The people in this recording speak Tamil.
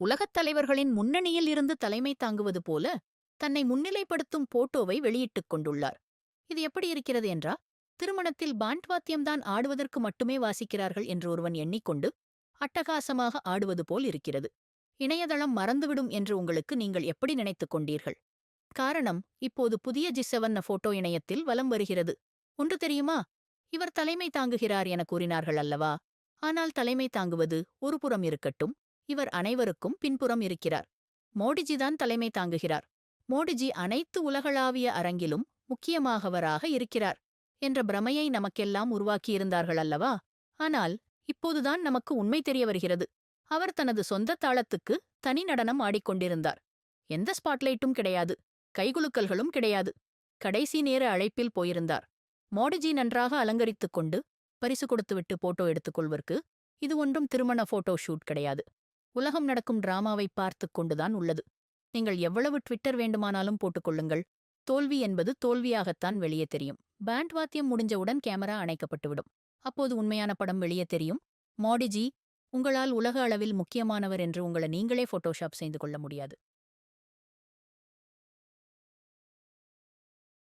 உலகத் தலைவர்களின் முன்னணியில் இருந்து தலைமை தாங்குவது போல தன்னை முன்னிலைப்படுத்தும் போட்டோவை வெளியிட்டுக் கொண்டுள்ளார். இது எப்படி இருக்கிறது என்றா திருமணத்தில் பாண்ட் வாத்தியம்தான் ஆடுவதற்கு மட்டுமே வாசிக்கிறார்கள் என்று ஒருவன் எண்ணிக்கொண்டு அட்டகாசமாக ஆடுவது போல் இருக்கிறது. இணையதளம் மறந்துவிடும் என்று உங்களுக்கு நீங்கள் எப்படி நினைத்துக் கொண்டீர்கள்? காரணம் இப்போது புதிய ஜிசவண்ண போட்டோ இணையத்தில் வலம் வருகிறது. ஒன்று தெரியுமா? இவர் தலைமை தாங்குகிறார் என கூறினார்கள் அல்லவா? ஆனால் தலைமை தாங்குவது ஒருபுறம் இருக்கட்டும் இவர் அனைவருக்கும் பின்புறம் இருக்கிறார். மோடிஜிதான் தலைமை தாங்குகிறார். மோடிஜி அனைத்து உலகளாவிய அரங்கிலும் முக்கியமாகவராக இருக்கிறார் என்ற பிரமையை நமக்கெல்லாம் உருவாக்கியிருந்தார்கள் அல்லவா ஆனால் இப்போதுதான் நமக்கு உண்மை தெரிய வருகிறது. அவர் தனது சொந்த தாளத்துக்கு தனி நடனம் ஆடிக்கொண்டிருந்தார். எந்த ஸ்பாட்லைட்டும் கிடையாது. கைகுலுக்கல்களும் கிடையாது. கடைசி நேர அழைப்பில் போயிருந்தார். மோடிஜி நன்றாக அலங்கரித்துக் கொண்டு பரிசு கொடுத்துவிட்டு போட்டோ எடுத்துக்கொள்வர்க்கு இது ஒன்றும் திருமண போட்டோ ஷூட் கிடையாது. உலகம் நடக்கும் டிராமாவை பார்த்துக் கொண்டுதான் உள்ளது. நீங்கள் எவ்வளவு ட்விட்டர் வேண்டுமானாலும் போட்டுக்கொள்ளுங்கள் தோல்வி என்பது தோல்வியாகத்தான் வெளியே தெரியும். பேண்ட் வாத்தியம் முடிஞ்சவுடன் கேமரா அணைக்கப்பட்டுவிடும். அப்போது உண்மையான படம் வெளியே தெரியும். மோடிஜி உங்களால் உலக அளவில் முக்கியமானவர் என்று உங்களை நீங்களே போட்டோஷாப் செய்து கொள்ள முடியாது.